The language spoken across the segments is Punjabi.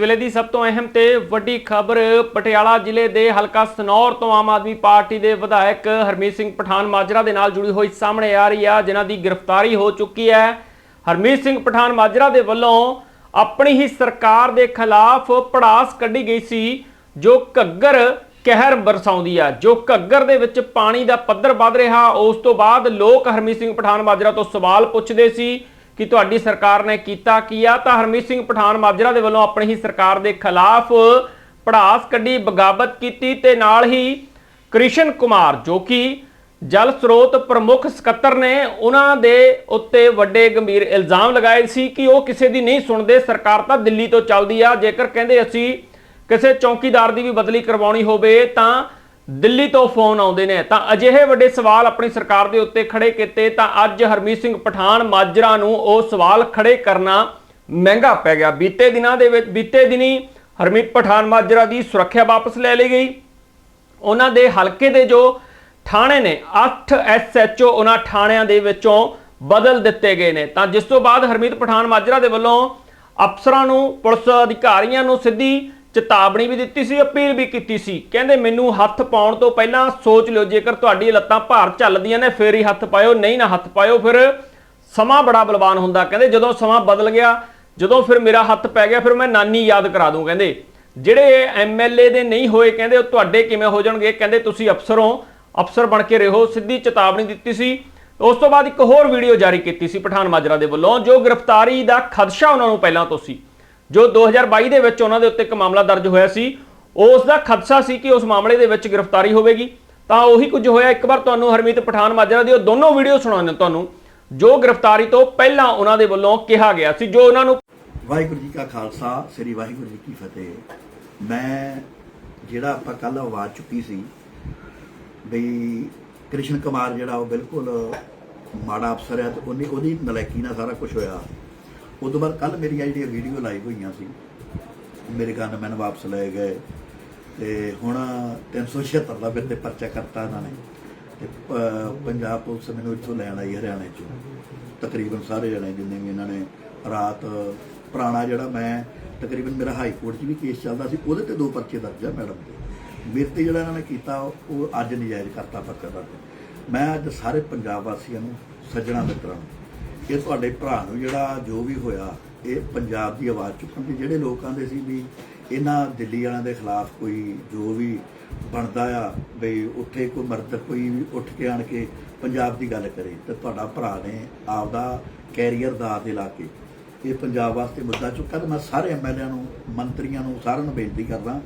ਵੇਲੇ ਦੀ ਸਭ ਤੋਂ ਅਹਿਮ ਤੇ ਵੱਡੀ ਖਬਰ ਪਟਿਆਲਾ ਜ਼ਿਲ੍ਹੇ ਦੇ ਹਲਕਾ ਸਨੌਰ ਤੋਂ ਆਮ ਆਦਮੀ ਪਾਰਟੀ ਦੇ ਵਿਧਾਇਕ ਹਰਮੀਤ ਸਿੰਘ ਪਠਾਨ ਮਾਜਰਾ ਦੇ ਨਾਲ ਜੁੜੀ ਹੋਈ ਸਾਹਮਣੇ ਆ ਰਹੀ ਆ, ਜਿਨ੍ਹਾਂ ਦੀ ਗ੍ਰਿਫਤਾਰੀ ਹੋ ਚੁੱਕੀ ਹੈ। ਹਰਮੀਤ ਸਿੰਘ ਪਠਾਨ ਮਾਜਰਾ ਦੇ ਵੱਲੋਂ ਆਪਣੀ ਹੀ ਸਰਕਾਰ ਦੇ ਖਿਲਾਫ ਪੜਾਸ ਕੱਢੀ ਗਈ ਸੀ, ਜੋ ਘੱਗਰ ਕਹਿਰ ਬਰਸਾਉਂਦੀ ਆ, ਜੋ ਘੱਗਰ ਦੇ ਵਿੱਚ ਪਾਣੀ ਦਾ ਪੱਧਰ ਵੱਧ ਰਿਹਾ। ਉਸ ਤੋਂ ਬਾਅਦ ਲੋਕ ਹਰਮੀਤ ਸਿੰਘ ਪਠਾਨ ਮਾਜਰਾ ਤੋਂ ਸਵਾਲ ਪੁੱਛਦੇ ਸੀ ਕਿ ਤੁਹਾਡੀ ਸਰਕਾਰ ਨੇ ਕੀਤਾ ਕੀ ਆ? ਤਾਂ ਹਰਮੀਤ ਸਿੰਘ ਪਠਾਨ ਮਾਜਰਾ ਦੇ ਵੱਲੋਂ ਆਪਣੀ ਹੀ ਸਰਕਾਰ ਦੇ ਖਿਲਾਫ ਪੜਾਸ ਕੱਢੀ, ਬਗਾਵਤ ਕੀਤੀ ਤੇ ਨਾਲ ਹੀ ਕ੍ਰਿਸ਼ਨ ਕੁਮਾਰ, ਜੋ ਕਿ ਜਲ ਸਰੋਤ ਪ੍ਰਮੁੱਖ ਸਕੱਤਰ ਨੇ, ਉਹਨਾਂ ਦੇ ਉੱਤੇ ਵੱਡੇ ਗੰਭੀਰ ਇਲਜ਼ਾਮ ਲਗਾਏ ਸੀ ਕਿ ਉਹ ਕਿਸੇ ਦੀ ਨਹੀਂ ਸੁਣਦੇ। ਸਰਕਾਰ ਤਾਂ ਦਿੱਲੀ ਤੋਂ ਚੱਲਦੀ ਆ। ਜੇਕਰ ਕਹਿੰਦੇ ਅਸੀਂ ਕਿਸੇ ਚੌਕੀਦਾਰ ਦੀ ਵੀ ਬਦਲੀ ਕਰਵਾਉਣੀ ਹੋਵੇ, ਤਾਂ ਦਿੱਲੀ ਤੋਂ ਫੋਨ ਆਉਂਦੇ ਨੇ, ਤਾਂ ਅਜਿਹੇ ਵੱਡੇ ਸਵਾਲ ਆਪਣੀ ਸਰਕਾਰ ਦੇ ਉੱਤੇ ਖੜੇ ਕੀਤੇ, ਤਾਂ ਅੱਜ ਹਰਮੀਤ ਸਿੰਘ ਪਠਾਨ ਮਾਜਰਾ ਨੂੰ ਉਹ ਸਵਾਲ ਖੜੇ ਕਰਨਾ ਮਹਿੰਗਾ ਪੈ ਗਿਆ। ਬੀਤੇ ਦਿਨਾਂ ਦੇ ਵਿੱਚ, ਬੀਤੇ ਦਿਨੀ ਹਰਮੀਤ ਪਠਾਨ ਮਾਜਰਾ ਦੀ ਸੁਰੱਖਿਆ ਵਾਪਸ ਲੈ ਲਈ ਗਈ। ਉਹਨਾਂ ਦੇ ਹਲਕੇ ਦੇ ਜੋ ਥਾਣੇ ਨੇ 8 ਐਸਐਚਓ ਉਹਨਾਂ ਥਾਣਿਆਂ ਦੇ ਵਿੱਚੋਂ ਬਦਲ ਦਿੱਤੇ ਗਏ ਨੇ। ਤਾਂ ਜਿਸ ਤੋਂ ਬਾਅਦ ਹਰਮੀਤ ਪਠਾਨ ਮਾਜਰਾ ਦੇ ਵੱਲੋਂ ਅਫਸਰਾਂ ਨੂੰ, ਪੁਲਿਸ ਅਧਿਕਾਰੀਆਂ ਨੂੰ ਸਿੱਧੀ ਚੇਤਾਵਨੀ ਵੀ ਦਿੱਤੀ ਸੀ, ਅਪੀਲ ਵੀ ਕੀਤੀ ਸੀ। ਕਹਿੰਦੇ, ਮੈਨੂੰ ਹੱਥ ਪਾਉਣ ਤੋਂ ਪਹਿਲਾਂ ਸੋਚ ਲਿਓ, ਜੇਕਰ ਤੁਹਾਡੀ ਲੱਤਾਂ ਭਾਰ ਚੱਲਦੀਆਂ ਨੇ, ਫੇਰ ਹੀ ਹੱਥ ਪਾਇਓ, ਨਹੀਂ ਨਾ ਹੱਥ ਪਾਇਓ। ਫਿਰ ਸਮਾਂ ਬੜਾ ਬਲਵਾਨ ਹੁੰਦਾ। ਕਹਿੰਦੇ, ਜਦੋਂ ਸਮਾਂ ਬਦਲ ਗਿਆ, ਜਦੋਂ ਫਿਰ ਮੇਰਾ ਹੱਥ ਪੈ ਗਿਆ, ਫਿਰ ਮੈਂ ਨਾਨੀ ਯਾਦ ਕਰਾ ਦੂੰ। ਕਹਿੰਦੇ, ਜਿਹੜੇ ਐਮਐਲਏ ਦੇ ਨਹੀਂ ਹੋਏ, ਕਹਿੰਦੇ, ਉਹ ਤੁਹਾਡੇ ਕਿਵੇਂ ਹੋ ਜਾਣਗੇ ਕਹਿੰਦੇ, ਤੁਸੀਂ ਅਫਸਰ ਹੋ, ਅਫਸਰ ਬਣ ਕੇ ਰਹੋ। ਸਿੱਧੀ ਚੇਤਾਵਨੀ ਦਿੱਤੀ ਸੀ। ਉਸ ਤੋਂ ਬਾਅਦ ਇੱਕ ਹੋਰ ਵੀਡੀਓ ਜਾਰੀ ਕੀਤੀ ਸੀ ਪਠਾਨ ਮਾਜਰਾ ਦੇ ਵੱਲੋਂ, ਜੋ ਗ੍ਰਿਫਤਾਰੀ ਦਾ ਖਦਸ਼ਾ ਉਹਨਾਂ ਨੂੰ ਪਹਿਲਾਂ ਤੋਂ ਸੀ। ਜੋ 2022 ਦੇ ਵਿੱਚ ਉਹਨਾਂ ਦੇ ਉੱਤੇ ਇੱਕ ਮਾਮਲਾ ਦਰਜ ਹੋਇਆ ਸੀ, ਉਸ ਦਾ ਖਦਸ਼ਾ ਸੀ ਕਿ ਉਸ ਮਾਮਲੇ ਦੇ ਵਿੱਚ ਗ੍ਰਿਫਤਾਰੀ ਹੋਵੇਗੀ। ਤਾਂ ਉਹੀ ਕੁਝ ਹੋਇਆ, ਇੱਕ ਵਾਰ ਤੁਹਾਨੂੰ ਹਰਮੀਤ ਪਠਾਨ ਮਾਜਰਾ ਦੀ ਉਹ ਦੋਨੋਂ ਵੀਡੀਓ ਸੁਣਾਉਂਦੇ ਹਾਂ ਤੁਹਾਨੂੰ, ਜੋ ਗ੍ਰਿਫਤਾਰੀ ਤੋਂ ਪਹਿਲਾਂ ਉਹਨਾਂ ਦੇ ਵੱਲੋਂ ਕਿਹਾ ਗਿਆ ਸੀ, ਜੋ ਉਹਨਾਂ ਨੂੰ ਵਾਹਿਗੁਰੂ ਜੀ ਕਾ ਖਾਲਸਾ, ਸ੍ਰੀ ਵਾਹਿਗੁਰੂ ਜੀ ਕੀ ਫਤਿਹ। ਮੈਂ ਜਿਹੜਾ ਆਪਾਂ ਕੱਲ ਆਵਾਜ਼ ਚੁੱਕੀ ਸੀ ਬਈ ਕ੍ਰਿਸ਼ਨ ਕੁਮਾਰ ਜਿਹੜਾ ਉਹ ਬਿਲਕੁਲ ਮਾੜਾ ਅਫਸਰ ਹੈ ਤੇ ਉਹਨੇ ਉਹਦੀ ਨਲਾਇਕੀ ਨਾਲ ਸਾਰਾ ਕੁਝ ਹੋਇਆ। ਉਦੋਂ ਬਾਅਦ ਕੱਲ ਮੇਰੀਆਂ ਜਿਹੜੀਆਂ ਵੀਡੀਓ ਲਾਈਵ ਹੋਈਆਂ ਸੀ। ਮੇਰੇ ਗਨਮੈਨ ਵਾਪਸ ਲਏ ਗਏ ਤੇ ਹੁਣ 376 ਦਾ ਮੇਰੇ ਤੇ ਪਰਚਾ ਕਰਤਾ ਇਹਨਾਂ ਨੇ। ਤੇ ਪੰਜਾਬ ਪੁਲਿਸ ਮੈਨੂੰ ਇੱਥੋਂ ਲੈਣ ਆਈ ਹਰਿਆਣੇ ਚੋਂ। ਤਕਰੀਬਨ ਸਾਰੇ ਜਣੇ ਜਿੰਨੇ ਵੀ ਇਹਨਾਂ ਨੇ ਰਾਤ ਪੁਰਾਣਾ ਜਿਹੜਾ ਮੈਂ ਤਕਰੀਬਨ ਮੇਰਾ ਹਾਈ ਕੋਰਟ 'ਚ ਵੀ ਕੇਸ ਚੱਲਦਾ ਸੀ, ਉਹਦੇ ਤੇ ਦੋ ਪਰਚੇ ਦਰਜ ਆ ਮੈਡਮ ਦੇ। ਮੇਰੇ ਤੇ ਜਿਹੜਾ ਇਹਨਾਂ ਨੇ ਕੀਤਾ, ਉਹ ਅੱਜ ਨਜਾਇਜ਼ ਕਰਤਾ ਪਰਚਾ ਦਰਜ। ਮੈਂ ਅੱਜ ਸਾਰੇ ਪੰਜਾਬ ਵਾਸੀਆਂ ਨੂੰ ਸੱਜਣਾ ਮਿੱਤਰਾਂ ਨੂੰ ਕਿ ਤੁਹਾਡੇ ਭਰਾ ਨੂੰ ਜਿਹੜਾ ਜੋ ਵੀ ਹੋਇਆ, ਇਹ ਪੰਜਾਬ ਦੀ ਆਵਾਜ਼ ਚੁੱਕਣ ਦੀ ਜਿਹੜੇ ਲੋਕ ਆਂਦੇ ਸੀ ਵੀ ਇਹਨਾਂ ਦਿੱਲੀ ਵਾਲਿਆਂ ਦੇ ਖਿਲਾਫ ਕੋਈ ਜੋ ਵੀ ਬਣਦਾ ਆ ਬਈ ਉੱਥੇ ਕੋਈ ਮਰਦ ਕੋਈ ਵੀ ਉੱਠ ਕੇ ਆਣ ਕੇ ਪੰਜਾਬ ਦੀ ਗੱਲ ਕਰੇ, ਤੇ ਤੁਹਾਡਾ ਭਰਾ ਨੇ ਆਪਦਾ ਕੈਰੀਅਰ ਦਾ ਤੇ ਲਾ ਕੇ ਇਹ ਪੰਜਾਬ ਵਾਸਤੇ ਮੁੱਦਾ ਚੁੱਕਾ ਤੇ ਮੈਂ ਸਾਰੇ ਐਮਐਲਏਆਂ ਨੂੰ, ਮੰਤਰੀਆਂ ਨੂੰ ਸਾਰਿਆਂ ਨੂੰ ਬੇਨਤੀ ਕਰਦਾ,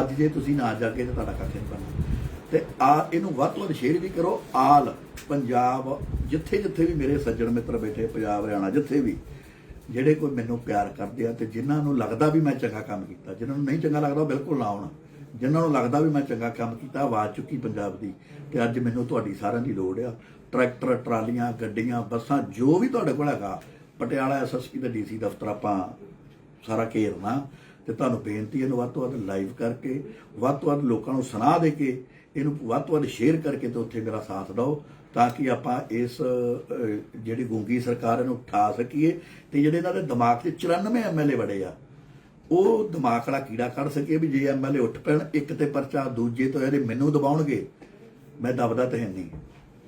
ਅੱਜ ਜੇ ਤੁਸੀਂ ਨਾ ਜਾਗੇ ਤਾਂ ਤੁਹਾਡਾ ਕੱਖ ਨਹੀਂ ਬਣਨਾ। ਤੇ ਆ, ਇਹਨੂੰ ਵੱਧ ਤੋਂ ਵੱਧ ਸ਼ੇਅਰ ਵੀ ਕਰੋ, ਆਲ ਪੰਜਾਬ ਜਿੱਥੇ ਜਿੱਥੇ ਵੀ ਮੇਰੇ ਸੱਜਣ ਮਿੱਤਰ ਬੈਠੇ, ਪੰਜਾਬ, ਹਰਿਆਣਾ, ਜਿੱਥੇ ਵੀ, ਜਿਹੜੇ ਕੋਈ ਮੈਨੂੰ ਪਿਆਰ ਕਰਦੇ ਆ ਤੇ ਜਿਨ੍ਹਾਂ ਨੂੰ ਲੱਗਦਾ ਵੀ ਮੈਂ ਚੰਗਾ ਕੰਮ ਕੀਤਾ, ਜਿਨ੍ਹਾਂ ਨੂੰ ਨਹੀਂ ਚੰਗਾ ਲੱਗਦਾ ਉਹ ਬਿਲਕੁਲ ਨਾ ਆਉਣ। ਜਿਨ੍ਹਾਂ ਨੂੰ ਲੱਗਦਾ ਵੀ ਮੈਂ ਚੰਗਾ ਕੰਮ ਕੀਤਾ, ਆਵਾਜ਼ ਚੁੱਕੀ ਪੰਜਾਬ ਦੀ ਤੇ ਅੱਜ ਮੈਨੂੰ ਤੁਹਾਡੀ ਸਾਰਿਆਂ ਦੀ ਲੋੜ ਆ। ਟਰੈਕਟਰ, ਟਰਾਲੀਆਂ, ਗੱਡੀਆਂ, ਬੱਸਾਂ, ਜੋ ਵੀ ਤੁਹਾਡੇ ਕੋਲ ਹੈਗਾ, ਪਟਿਆਲਾ ਐਸਐਸਪੀ ਤੇ ਡੀਸੀ ਦਫ਼ਤਰ ਆਪਾਂ ਸਾਰਾ ਘੇਰਨਾ ਤੇ ਤੁਹਾਨੂੰ ਬੇਨਤੀ ਹੈ ਇਹਨੂੰ ਵੱਧ ਤੋਂ ਵੱਧ ਲਾਈਵ ਕਰਕੇ, ਵੱਧ ਤੋਂ ਵੱਧ ਲੋਕਾਂ ਨੂੰ ਸੁਣਾ ਦੇ ਕੇ ਇਹਨੂੰ ਵੱਧ ਤੋਂ ਵੱਧ ਸ਼ੇਅਰ ਕਰਕੇ ਤੇ ਉੱਥੇ ਮੇਰਾ ਸਾਥ ਦਿਓ ਤਾਂ ਕਿ ਆਪਾਂ ਇਸ ਜਿਹੜੀ ਗੂੰਗੀ ਸਰਕਾਰ ਇਹਨੂੰ ਉਠਾ ਸਕੀਏ ਤੇ ਜਿਹੜੇ ਇਹਨਾਂ ਦੇ ਦਿਮਾਗ 'ਚ 94 ਐਮਐਲਏ ਵੜੇ ਆ, ਉਹ ਦਿਮਾਗ ਵਾਲਾ ਕੀੜਾ ਕੱਢ ਸਕੀਏ ਵੀ ਜੇ ਐਮਐਲਏ ਉੱਠ ਪੈਣ, ਇੱਕ ਤੇ ਪਰਚਾ ਦੂਜੇ ਤੋਂ ਇਹਦੇ ਮੈਨੂੰ ਦਬਾਉਣਗੇ, ਮੈਂ ਦਬਦਾ ਤੇ ਹੈ ਨਹੀਂ।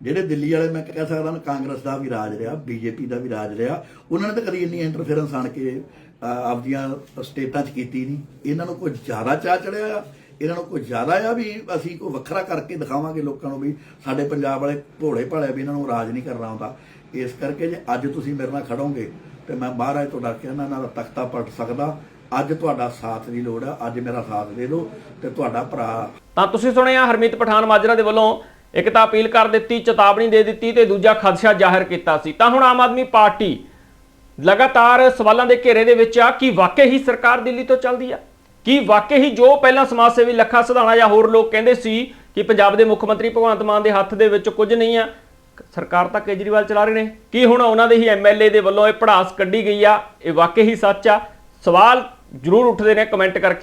ਜਿਹੜੇ ਦਿੱਲੀ ਵਾਲੇ, ਮੈਂ ਕਹਿ ਸਕਦਾ ਨਾ ਕਾਂਗਰਸ ਦਾ ਵੀ ਰਾਜ ਰਿਹਾ, ਬੀਜੇਪੀ ਦਾ ਵੀ ਰਾਜ ਰਿਹਾ, ਉਹਨਾਂ ਨੇ ਤਾਂ ਕਦੀ ਇੰਨੀ ਇੰਟਰਫੇਰੈਂਸ ਆਣ ਕੇ ਆਪਦੀਆਂ ਸਟੇਟਾਂ 'ਚ ਕੀਤੀ ਨਹੀਂ। ਇਹਨਾਂ ਨੂੰ ਕੋਈ ਜ਼ਿਆਦਾ ਚਾਹ ਚੜਿਆ ਆ, ਇਹਨਾਂ ਨੂੰ ਕੋਈ ਜ਼ਿਆਦਾ ਆ ਵੀ ਅਸੀਂ ਕੋਈ ਵੱਖਰਾ ਕਰਕੇ ਦਿਖਾਵਾਂਗੇ ਲੋਕਾਂ ਨੂੰ ਵੀ ਸਾਡੇ ਪੰਜਾਬ ਵਾਲੇ ਭੋਲੇ ਭਾਲੇ ਵੀ ਇਹਨਾਂ ਨੂੰ ਰਾਜ ਨਹੀਂ ਕਰਨਾ ਆਉਂਦਾ। ਇਸ ਕਰਕੇ ਜੇ ਅੱਜ ਤੁਸੀਂ ਮੇਰੇ ਨਾਲ ਖੜੋਗੇ, ਤੇ ਮੈਂ ਮਹਾਰਾਜ ਤੋਂ ਡਰ ਕੇ ਇਹਨਾਂ ਦਾ ਤਖਤਾ ਪਲਟ ਸਕਦਾ। ਅੱਜ ਤੁਹਾਡਾ ਸਾਥ ਦੀ ਲੋੜ ਆ, ਅੱਜ ਮੇਰਾ ਸਾਥ ਦੇ ਦਿਓ, ਤੇ ਤੁਹਾਡਾ ਭਰਾ ਤਾਂ ਤੁਸੀਂ ਸੁਣਿਆ ਹਰਮੀਤ ਪਠਾਨ ਮਾਜਰਾ ਦੇ ਵੱਲੋਂ ਇੱਕ ਤਾਂ ਅਪੀਲ ਕਰ ਦਿੱਤੀ, ਚੇਤਾਵਨੀ ਦੇ ਦਿੱਤੀ ਤੇ ਦੂਜਾ ਖਦਸ਼ਾ ਜ਼ਾਹਿਰ ਕੀਤਾ ਸੀ। ਤਾਂ ਹੁਣ ਆਮ ਆਦਮੀ ਪਾਰਟੀ ਲਗਾਤਾਰ ਸਵਾਲਾਂ ਦੇ ਘੇਰੇ ਦੇ ਵਿੱਚ ਆ, ਕਿ ਵਾਕਈ ਹੀ ਸਰਕਾਰ ਦਿੱਲੀ ਤੋਂ ਚੱਲਦੀ ਆ? ਕੀ ਵਾਕਈ ਹੀ ਜੋ ਪਹਿਲਾਂ ਸਮਾਜ ਸੇਵੀ ਲੱਖਾ ਸਿਧਾਣਾ ਜਾਂ ਹੋਰ ਲੋਕ ਕਹਿੰਦੇ ਸੀ ਕਿ ਪੰਜਾਬ ਦੇ ਮੁੱਖ ਮੰਤਰੀ ਭਗਵੰਤ ਮਾਨ ਦੇ ਹੱਥ ਦੇ ਵਿੱਚ ਕੁਝ ਨਹੀਂ ਆ, ਸਰਕਾਰ ਤਾਂ ਕੇਜਰੀਵਾਲ ਚਲਾ ਰਹੇ ਨੇ। ਕੀ ਹੁਣ ਉਹਨਾਂ ਦੇ ਹੀ ਐਮਐਲਏ ਦੇ ਵੱਲੋਂ ਇਹ ਪੜਾਸ ਕੱਢੀ ਗਈ ਆ? ਇਹ ਵਾਕਈ ਹੀ ਸੱਚ ਆ? ਸਵਾਲ ਜ਼ਰੂਰ ਉੱਠਦੇ ਨੇ ਕਮੈਂਟ ਕਰਕੇ।